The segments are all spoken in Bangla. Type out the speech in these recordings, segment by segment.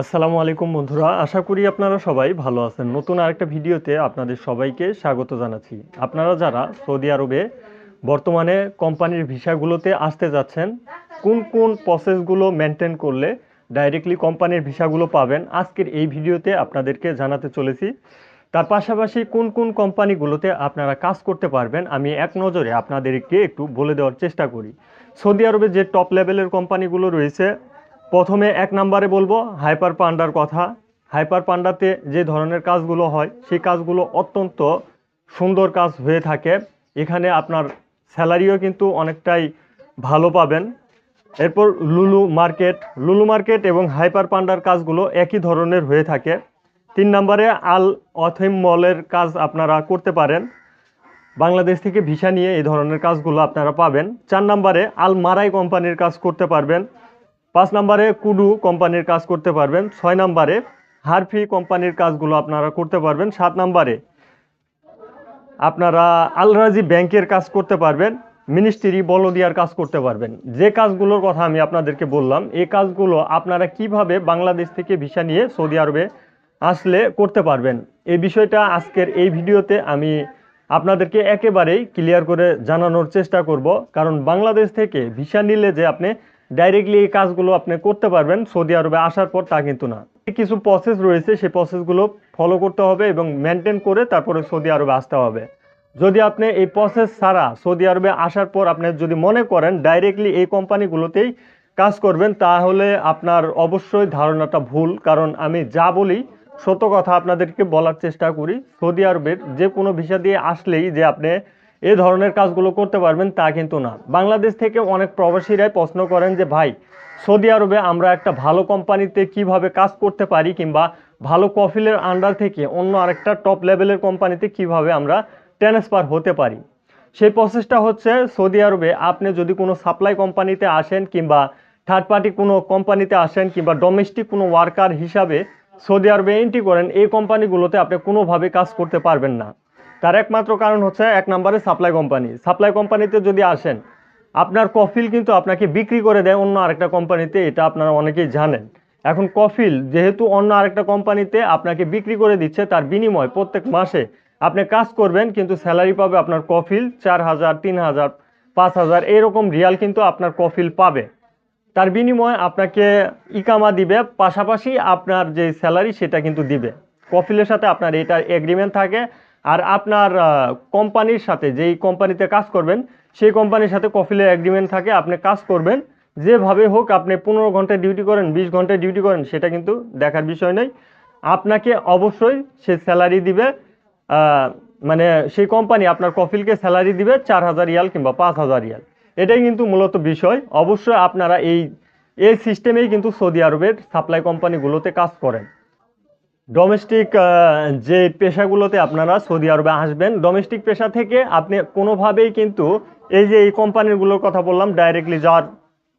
আসসালামু আলাইকুম বন্ধুরা, আশা করি আপনারা সবাই ভালো আছেন। নতুন আরেকটা ভিডিওতে আপনাদের সবাইকে স্বাগত জানাচ্ছি। আপনারা যারা সৌদি আরবে বর্তমানে কোম্পানির ভিসাগুলোতে আসতে যাচ্ছেন, কোন কোন প্রসেসগুলো মেনটেন করলে ডাইরেক্টলি কোম্পানির ভিসাগুলো পাবেন, আজকের এই ভিডিওতে আপনাদেরকে জানাতে চলেছি। তার পাশাপাশি কোন কোন কোম্পানিগুলোতে আপনারা কাজ করতে পারবেন, আমি এক নজরে আপনাদেরকে একটু বলে দেওয়ার চেষ্টা করি। সৌদি আরবে যে টপ লেভেলের কোম্পানিগুলো রয়েছে প্রথমে এক নাম্বারে বলব হাইপার পান্ডার কথা। হাইপার পান্ডাতে যে ধরনের কাজগুলো হয়, সেই কাজগুলো অত্যন্ত সুন্দর কাজ হয়ে থাকে। এখানে আপনার স্যালারিও কিন্তু অনেকটাই ভালো পাবেন। এরপর লুলু মার্কেট। লুলু মার্কেট এবং হাইপার পান্ডার কাজগুলো একই ধরনের হয়ে থাকে। তিন নম্বরে আল অথেম মলের কাজ আপনারা করতে পারেন। বাংলাদেশ থেকে ভিসা নিয়ে এই ধরনের কাজগুলো আপনারা পাবেন। চার নম্বরে আল মারাই কোম্পানির কাজ করতে পারবেন। পাঁচ নম্বরে কুডু কোম্পানির কাজ করতে পারবেন, ছয় নম্বরে হারফি কোম্পানির কাজগুলো আপনারা করতে পারবেন, সাত নম্বরে আপনারা আলরাজি ব্যাংকের কাজ করতে পারবেন, মিনিস্ট্রি বলদিয়ার কাজ করতে পারবেন। যে কাজগুলোর কথা আমি আপনাদেরকে বললাম, এই কাজগুলো আপনারা কীভাবে বাংলাদেশ থেকে ভিসা নিয়ে সৌদি আরবে আসলে করতে পারবেন, এই বিষয়টা আজকের এই ভিডিওতে আমি আপনাদেরকে একেবারেই ক্লিয়ার করে জানানোর চেষ্টা করব। কারণ বাংলাদেশ থেকে ভিসা নিলে যে আপনি ডাইরেক্টলি এই কাজগুলো আপনি করতে পারবেন। সৌদি আরবে আসার পর তা কিন্তু না। কিছু প্রসেস রয়েছে, সেই প্রসেসগুলো ফলো করতে হবে এবং মেনটেন করে তারপরে সৌদি আরবে আসতে হবে। যদি আপনি এই প্রসেস ছাড়া সৌদি আরবে আসার পর আপনি যদি মনে করেন ডাইরেক্টলি এই কোম্পানিগুলোতেই কাজ করবেন, তাহলে আপনার অবশ্যই ধারণাটা ভুল। কারণ আমি যা বলি, সত্য কথা আপনাদেরকে বলার চেষ্টা করি। সৌদি আরবের যে কোনো ভিসা দিয়ে আসলেই যে আপনি এই ধরনের কাজগুলো করতে পারবেন তা কিন্তু না। বাংলাদেশ থেকে অনেক প্রবাসীরাই প্রশ্ন করেন যে, ভাই, সৌদি আরবে আমরা একটা ভালো কোম্পানিতে কীভাবে কাজ করতে পারি কিংবা ভালো কফিলের আন্ডার থেকে অন্য আরেকটা টপ লেভেলের কোম্পানিতে কীভাবে আমরা ট্রান্সফার হতে পারি? সেই প্রসেসটা হচ্ছে, সৌদি আরবে আপনি যদি কোনো সাপ্লাই কোম্পানিতে আসেন কিংবা থার্ড পার্টি কোনো কোম্পানিতে আসেন কিংবা ডোমেস্টিক কোনো ওয়ার্কার হিসাবে সৌদি আরবে এন্ট্রি করেন, এই কোম্পানিগুলোতে আপনি কোনোভাবে কাজ করতে পারবেন না। তার একমাত্র কারণ হচ্ছে এক নম্বরে সাপ্লাই কোম্পানি সাপ্লাই কোম্পানিতে যদি আসেন, আপনার কফিল কিন্তু আপনাকে বিক্রি করে দেয় অন্য আরেকটা কোম্পানিতে এটা আপনারা অনেকেই জানেন। এখন কফিল যেহেতু অন্য আরেকটা কোম্পানিতে আপনাকে বিক্রি করে দিচ্ছে, তার বিনিময় প্রত্যেক মাসে আপনি কাজ করবেন, কিন্তু স্যালারি পাবে আপনার কফিল চার হাজার, তিন হাজার, পাঁচ হাজার, এরকম রিয়াল কিন্তু আপনার কফিল পাবে। তার বিনিময়ে আপনাকে ইকামা দিবে, পাশাপাশি আপনার যে স্যালারি সেটা কিন্তু দিবে। কফিলের সাথে আপনার এটা এগ্রিমেন্ট থাকে আর আপনার কোম্পানির সাথে, যেই কোম্পানিতে কাজ করবেন, সেই কোম্পানির সাথে কফিলের এগ্রিমেন্ট থাকে, আপনি কাজ করবেন। যেভাবে হোক, আপনি পনেরো ঘণ্টা ডিউটি করেন, বিশ ঘণ্টা ডিউটি করেন, সেটা কিন্তু দেখার বিষয় নেই। আপনাকে অবশ্যই সে স্যালারি দিবে মানে সেই কোম্পানি আপনার কফিলকে স্যালারি দিবে চার হাজার ইয়াল কিংবা পাঁচ হাজার ইয়াল এটাই কিন্তু মূলত বিষয়। অবশ্যই আপনারা এই এই সিস্টেমেই কিন্তু সৌদি আরবের সাপ্লাই কোম্পানিগুলোতে কাজ করেন। ডোমেস্টিক যে পেশাগুলোতে আপনারা সৌদি আরবে আসবেন ডোমেস্টিক পেশা থেকে আপনি কোনোভাবেই কিন্তু এই যে এই কোম্পানিগুলোর কথা বললাম ডাইরেক্টলি যাওয়ার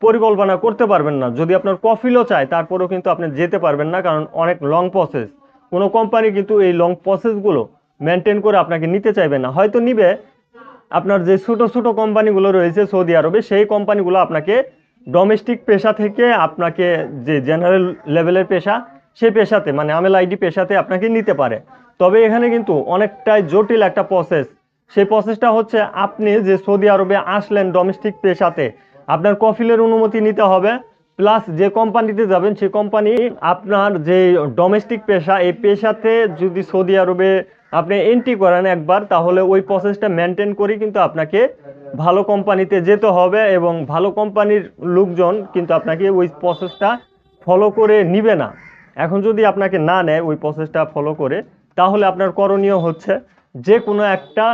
পরিকল্পনা করতে পারবেন না। যদি আপনার কফিলও চায়, তারপরেও কিন্তু আপনি যেতে পারবেন না, কারণ অনেক লং প্রসেস কোনো কোম্পানি কিন্তু এই লং প্রসেসগুলো মেনটেন করে আপনাকে নিতে চাইবে না। হয়তো নিবে, আপনার যে ছোটো ছোটো কোম্পানিগুলো রয়েছে সৌদি আরবে, সেই কোম্পানিগুলো আপনাকে ডোমেস্টিক পেশা থেকে আপনাকে যে জেনারেল লেভেলের পেশা সেই পেশাতে মানে আমেল আইডি পেশাতে আপনাকে নিতে পারে। তবে এখানে কিন্তু অনেকটাই জটিল একটা প্রসেস সেই প্রসেসটা হচ্ছে আপনি যে সৌদি আরবে আসলেন ডোমেস্টিক পেশাতে, আপনার কফিলের অনুমতি নিতে হবে প্লাস যে কোম্পানিতে যাবেন, সেই কোম্পানি আপনার যে ডোমেস্টিক পেশা, এই পেশাতে যদি সৌদি আরবে আপনি এন্ট্রি করেন একবার, তাহলে ওই প্রসেসটা মেনটেন করেই কিন্তু আপনাকে ভালো কোম্পানিতে যেতে হবে এবং ভালো কোম্পানির লোকজন কিন্তু আপনাকে ওই প্রসেসটা ফলো করে নিবে না। এখন যদি আপনাকে না নেয় ওই প্রসেসটা ফলো করে, তাহলে আপনার করণীয় হচ্ছে যে কোনো একটা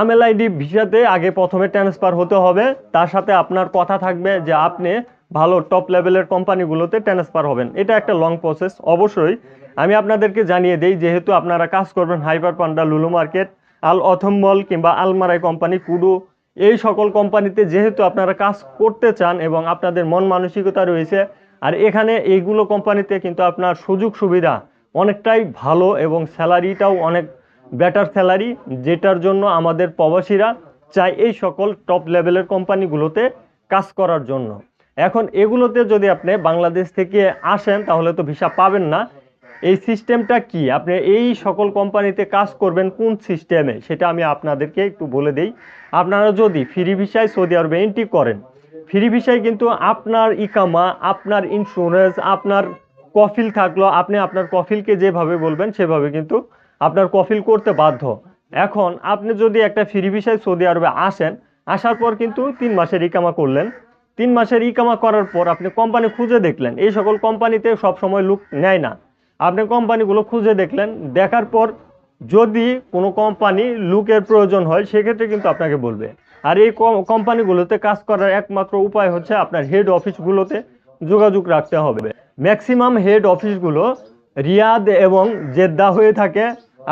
আমেল আইডি ভিসাতে আগে প্রথমে ট্রান্সফার হতে হবে। তার সাথে আপনার কথা থাকবে যে আপনি ভালো টপ লেভেলের কোম্পানিগুলোতে ট্রান্সফার হবেন। এটা একটা লং প্রসেস অবশ্যই। আমি আপনাদেরকে জানিয়ে দেই, যেহেতু আপনারা কাজ করবেন হাইপার পান্ডা লুলু মার্কেট আল অথম্বল কিংবা আলমারাই কোম্পানি কুডু এই সকল কোম্পানিতে যেহেতু আপনারা কাজ করতে চান এবং আপনাদের মন মানসিকতা রয়েছে আর এখানে এইগুলো কোম্পানিতে কিন্তু আপনার সুযোগ সুবিধা অনেকটাই ভালো এবং স্যালারিটাও অনেক বেটার স্যালারি যেটার জন্য আমাদের প্রবাসীরা চায় এই সকল টপ লেভেলের কোম্পানিগুলোতে কাজ করার জন্য। এখন এগুলোতে যদি আপনি বাংলাদেশ থেকে আসেন, তাহলে তো ভিসা পাবেন না। এই সিস্টেমটা কি? আপনি এই সকল কোম্পানিতে কাজ করবেন কোন সিস্টেমে সেটা আমি আপনাদেরকে একটু বলে দেই। আপনারা যদি ফ্রি ভিসায় সৌদি আরবে এন্ট্রি করেন ফ্রি ভিসায় কিন্তু আপনার ইকামা, আপনার ইন্স্যুরেন্স আপনার কফিল থাকল, আপনি আপনার কফিলকে যেভাবে বলবেন সেভাবে কিন্তু আপনার কফিল করতে বাধ্য। এখন আপনি যদি একটা ফ্রি ভিসায় সৌদি আরবে আসেন, আসার পর কিন্তু তিন মাসের ইকামা করলেন। তিন মাসের ইকামা করার পর আপনি কোম্পানি খুঁজে দেখলেন। এই সকল কোম্পানিতে সব সময় লুক নেয় না। আপনি কোম্পানিগুলো খুঁজে দেখলেন। দেখার পর যদি কোনো কোম্পানি লুকের প্রয়োজন হয়, সেক্ষেত্রে কিন্তু আপনাকে বলবে। আর এই কোম্পানিগুলোতে কাজ করার একমাত্র উপায় হচ্ছে আপনার হেড অফিসগুলোতে যোগাযোগ রাখতে হবে। ম্যাক্সিমাম হেড অফিসগুলো রিয়াদ এবং জেদ্দা হয়ে থাকে।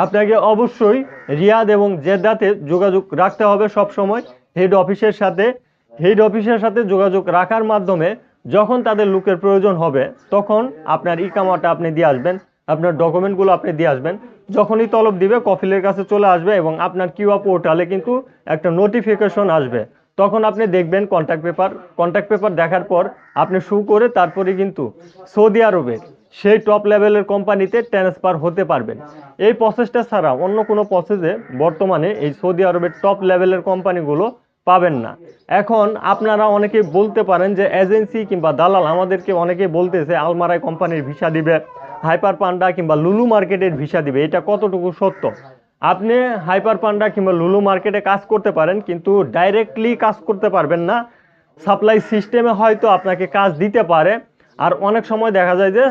আপনাকে অবশ্যই রিয়াদ এবং জেদ্দাতে যোগাযোগ রাখতে হবে সব সময় হেড অফিসের সাথে হেড অফিসের সাথে যোগাযোগ রাখার মাধ্যমে যখন তাদের লুকের প্রয়োজন হবে, তখন আপনার ইকামাটা আপনি দিয়ে আসবেন, আপনার ডকুমেন্টগুলো আপনি দিয়ে আসবেন। যখনই তলব দিবে কফিলের কাছে চলে আসবে এবং আপনার কিউআ পোর্টালে কিন্তু একটা নোটিফিকেশন আসবে। তখন আপনি দেখবেন কন্ট্যাক্ট পেপার কন্ট্যাক্ট পেপার দেখার পর আপনি শু করে তারপরে কিন্তু সৌদি আরবে সেই টপ লেভেলের কোম্পানিতে ট্রান্সফার হতে পারবেন। এই প্রসেসটা ছাড়া অন্য কোনো প্রসেসে বর্তমানে এই সৌদি আরবের টপ লেভেলের কোম্পানিগুলো পাবেন না। এখন আপনারা অনেকে বলতে পারেন যে এজেন্সি কিংবা দালাল আমাদেরকে অনেকে বলতেছে আলমারাই কোম্পানির ভিসা দিবে। হাইপার পান্ডা কিংবা লুলু মার্কেটের ভিসা দিবে, এটা কতটুকু সত্য? আপনি হাইপার পান্ডা কিংবা লুলু মার্কেটে কাজ করতে পারেন, কিন্তু ডাইরেক্টলি কাজ করতে পারবেন না। সাপ্লাই সিস্টেমে হয়তো আপনাকে কাজ দিতে পারে, আর অনেক সময় দেখা যায় যে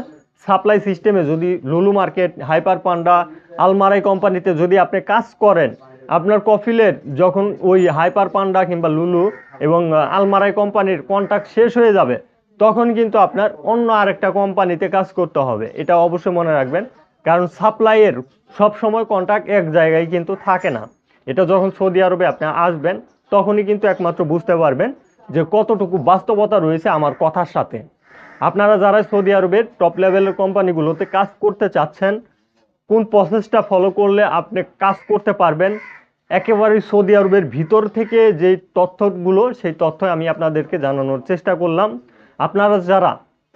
সাপ্লাই সিস্টেমে যদি লুলু মার্কেট, হাইপার পান্ডা আলমারাই কোম্পানিতে যদি আপনি কাজ করেন, আপনার কফিলের যখন ওই হাইপার পান্ডা কিংবা লুলু এবং আলমারাই কোম্পানির কন্ট্যাক্ট শেষ হয়ে যাবে তখন কিন্তু আপনার অন্য আরেকটা কোম্পানিতে কাজ করতে হবে। এটা অবশ্যই মনে রাখবেন। কারণ সাপ্লাইয়ের সব সময় কন্ট্যাক্ট এক জায়গায় কিন্তু থাকে না। এটা যখন সৌদি আরবে আপনি আসবেন, তখনই কিন্তু একমাত্র বুঝতে পারবেন যে কতটুকু বাস্তবতা রয়েছে আমার কথার সাথে। আপনারা যারা সৌদি আরবের টপ লেভেলের কোম্পানিগুলোতে কাজ করতে চাচ্ছেন, কোন প্রসেসটা ফলো করলে আপনি কাজ করতে পারবেন, একেবারে সৌদি আরবের ভিতর থেকে যে তথ্যগুলো, সেই তথ্য আমি আপনাদেরকে জানানোর চেষ্টা করলাম। আপনারা যারা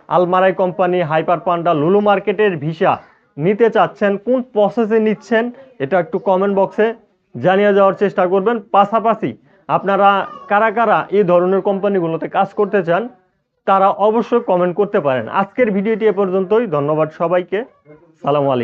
আলমারাই কোম্পানি, হাইপার পান্ডা, লুলু মার্কেটের ভিসা নিতে চাচ্ছেন, কোন প্রসেসে নিচ্ছেন, এটা একটু কমেন্ট বক্সে জানিয়ে যাওয়ার চেষ্টা করবেন। পাশাপাশি আপনারা কারা কারা এই ধরনের কোম্পানিগুলোতে কাজ করতে চান, তারা অবশ্যই কমেন্ট করতে পারেন। আজকের ভিডিওটি এ পর্যন্তই। ধন্যবাদ সবাইকে। সালামু আলাইকুম।